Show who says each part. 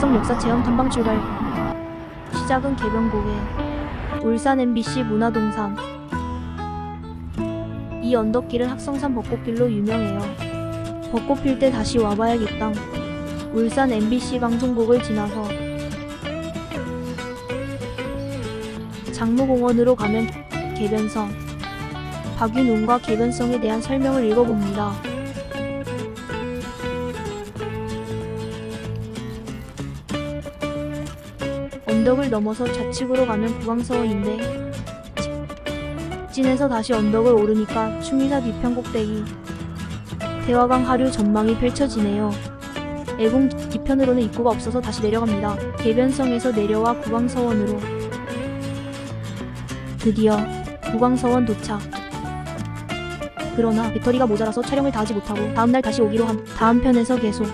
Speaker 1: 악성 역사 체험 탐방 출발. 시작은 개변고개. 울산 MBC 문화동산. 이 언덕길은 학성산 벚꽃길로 유명해요. 벚꽃 필 때 다시 와봐야겠다. 울산 MBC 방송국을 지나서 장무공원으로 가면 개변성. 박윤웅과 개변성에 대한 설명을 읽어봅니다. 언덕을 넘어서 좌측으로 가면 구광서원인데 직진해서 다시 언덕을 오르니까 충의사 뒤편 꼭대기 대화강 하류 전망이 펼쳐지네요. 애공 뒤편으로는 입구가 없어서 다시 내려갑니다. 개변성에서 내려와 구광서원으로 드디어 구광서원 도착. 그러나 배터리가 모자라서 촬영을 다 하지 못하고 다음날 다시 오기로 함. 다음 편에서 계속.